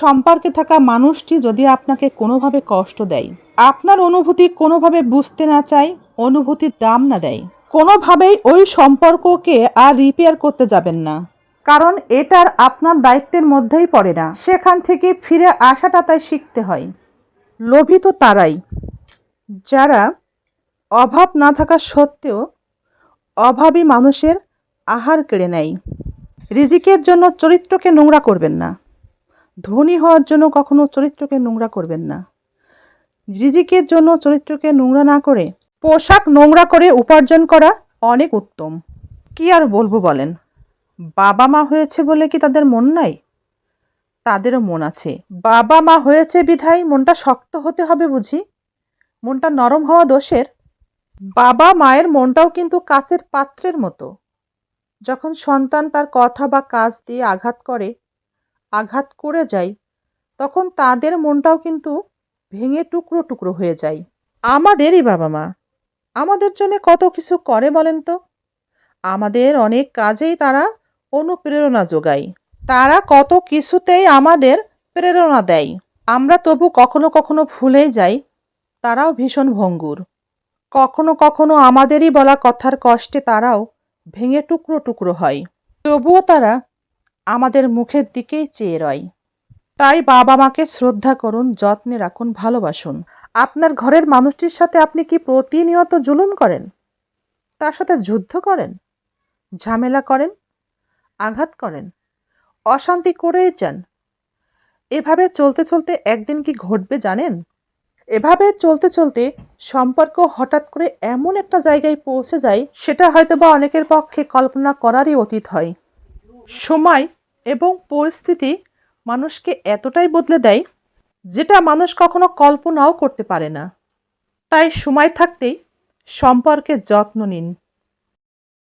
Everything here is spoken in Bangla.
সম্পর্কে থাকা মানুষটি যদি আপনাকে কোনোভাবে কষ্ট দেয়, আপনার অনুভূতি কোনোভাবে বুঝতে না চায়, অনুভূতির দাম না দেয়, কোনোভাবেই ওই সম্পর্ককে আর রিপেয়ার করতে যাবেন না। কারণ এটার আপনার দায়িত্বের মধ্যেই পড়ে না। সেখান থেকে ফিরে আসাটা তাই শিখতে হয়। লোভিত তারাই, যারা অভাব না থাকা সত্ত্বেও অভাবী মানুষের আহার কেড়ে নেয়। রিজিকের জন্য চরিত্রকে নোংরা করবেন না। ধনী হওয়ার জন্য কখনো চরিত্রকে নোংরা করবেন না। রিজিকের জন্য চরিত্রকে নোংরা না করে, পোশাক নোংরা করে উপার্জন করা অনেক উত্তম। কি আর বলব বলেন? বাবা মা হয়েছে বলে কি তাদের মন নাই? তাদেরও মন আছে। বাবা মা হয়েছে বিধায় মনটা শক্ত হতে হবে বুঝি? মনটা নরম হওয়া দোষের। বাবা মায়ের মনটাও কিন্তু কাছের পাত্রের মতো। যখন সন্তান তার কথা বা কাজ দিয়ে আঘাত করে আঘাত করে যায় তখন তাদের মনটাও কিন্তু ভেঙে টুকরো টুকরো হয়ে যায়। আমাদেরই বাবা মা, আমাদের জন্য কত কিছু করে বলেন তো? আমাদের অনেক কাজেই তারা অনুপ্রেরণা যোগায়। তারা কত কিছুতেই আমাদের প্রেরণা দেয়। আমরা তবু কখনো কখনো ভুলেই যাই, তারাও ভীষণ ভঙ্গুর। কখনো কখনো আমাদেরই বলা কথার কষ্টে তারাও ভেঙে টুকরো টুকরো হয়। তবুও তারা আমাদের মুখের দিকেই চেয়ে রয়। তাই বাবা মাকে শ্রদ্ধা করুন, যত্নে রাখুন, ভালোবাসুন। আপনার ঘরের মানুষটির সাথে আপনি কি প্রতিনিয়ত জুলুম করেন? তার সাথে যুদ্ধ করেন? ঝামেলা করেন? আঘাত করেন? অশান্তি করেই যান? এভাবে চলতে চলতে একদিন কি ঘটবে জানেন? এভাবে চলতে চলতে সম্পর্ক হঠাৎ করে এমন একটা জায়গায় পৌঁছে যায়, সেটা হয়তো বা অনেকের পক্ষে কল্পনা করারই অতীত হয়। সময় এবং পরিস্থিতি মানুষকে এতটাই বদলে দেয় যেটা মানুষ কখনো কল্পনাও করতে পারে না। তাই সময় থাকতেই সম্পর্কে যত্ন নিন।